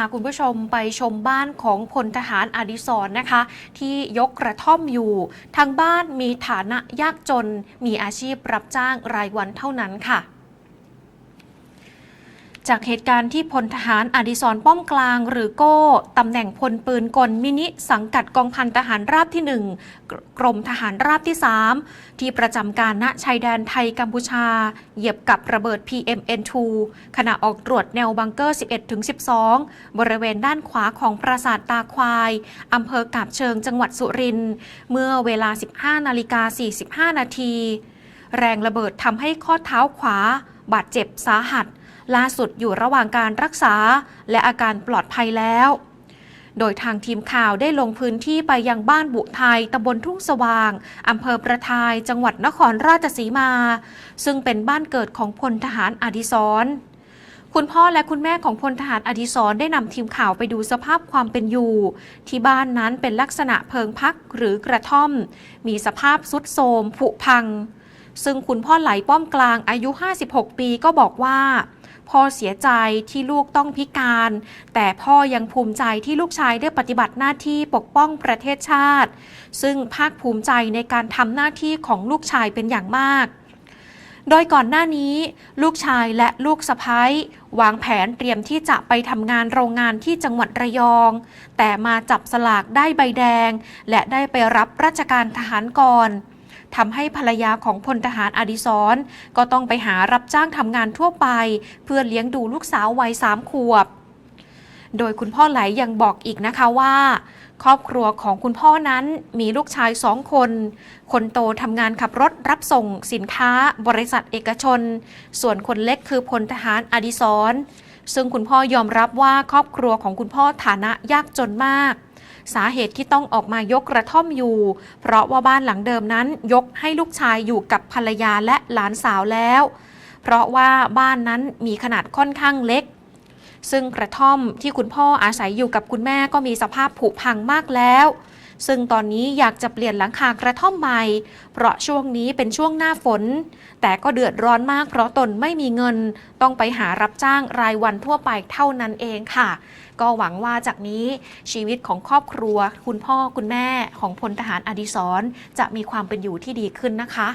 าคุณผู้ชมไปชมบ้านของพลทหารอดิศรนะคะ ที่ยกกระท่อมอยู่ทางบ้านมีฐานะยากจนมีอาชีพรับจ้างรายวันเท่านั้นค่ะ จากเหตุการณ์ที่พลทหารอดิศรป้อมกลางหรือโก้ตำแหน่งพลปืนกลมินิสังกัดกองพันทหารราบที่ 1 กรมทหารราบที่ 3 ที่ประจำการณชายแดนไทยกัมพูชา เหยียบกับระเบิด PMN2 ขณะออกตรวจแนวบังเกอร์ 11-12 บริเวณด้านขวาของปราสาทตาควายอำเภอกาบเชิงจังหวัดสุรินทร์เมื่อเวลา 15นาฬิกา45 นาที แรงระเบิดทำให้ข้อเท้าขวาบาดเจ็บสาหัส ล่าสุดอยู่ระหว่างการรักษา และอาการปลอดภัยแล้ว โดยทางทีมข่าวได้ลงพื้นที่ไปยังบ้านบุไทยตำบลทุ่งสว่าง อำเภอประทาย จังหวัดนครราชสีมา ซึ่งเป็นบ้านเกิดของพลทหารอดิศรคุณพ่อและคุณแม่ของพลทหารอดิศรได้นำทีมข่าวไปดูสภาพความเป็นอยู่ ที่บ้านนั้นเป็นลักษณะเพิงพักหรือกระท่อม มีสภาพสุดโทรมผุพัง ซึ่งคุณพ่อไหลป้อมกลางอายุ 56 ปีก็บอกว่า พ่อเสียใจที่ลูกต้องพิการ แต่พ่อยังภูมิใจที่ลูกชายได้ปฏิบัติหน้าที่ปกป้องประเทศชาติ ซึ่งภาคภูมิใจในการทำหน้าที่ของลูกชายเป็นอย่างมากโดยก่อนหน้านี้ ลูกชายและลูกสะพ้ายวางแผนเตรียมที่จะไปทำงานโรงงานที่จังหวัดระยอง แต่มาจับสลากได้ใบแดง และได้ไปรับราชการทหารก่อน ทำให้ภรรยาของพลทหารอดิศรก็ต้องไปหารับจ้างทำงานทั่วไป เพื่อเลี้ยงดูลูกสาววัยสามขวบ โดยคุณพ่อไหลยังบอกอีกนะคะว่า ครอบครัวของคุณพ่อนั้นมีลูกชายสองคน คนโตทำงานขับรถรับส่งสินค้าบริษัทเอกชน ส่วนคนเล็กคือพลทหารอดิศรซึ่งคุณพ่อยอมรับว่าครอบครัวของคุณพ่อฐานะยากจนมาก สาเหตุที่ต้องออกมายกกระท่อมอยู่ เพราะว่าบ้านหลังเดิมนั้นยกให้ลูกชายอยู่กับภรรยาและหลานสาวแล้ว เพราะว่าบ้านนั้นมีขนาดค่อนข้างเล็ก ซึ่งกระท่อมที่คุณพ่ออาศัยอยู่กับคุณแม่ก็มีสภาพผุพังมากแล้ว ซึ่งตอนนี้อยากจะเปลี่ยนหลังคากระท่อมใหม่ เพราะช่วงนี้เป็นช่วงหน้าฝน แต่ก็เดือดร้อนมากเพราะตนไม่มีเงิน ต้องไปหารับจ้างรายวันทั่วไปเท่านั้นเองค่ะ ก็หวังว่าจากนี้ชีวิตของครอบครัว คุณพ่อคุณแม่ของพลทหารอดิศรจะมีความเป็นอยู่ที่ดีขึ้นนะคะ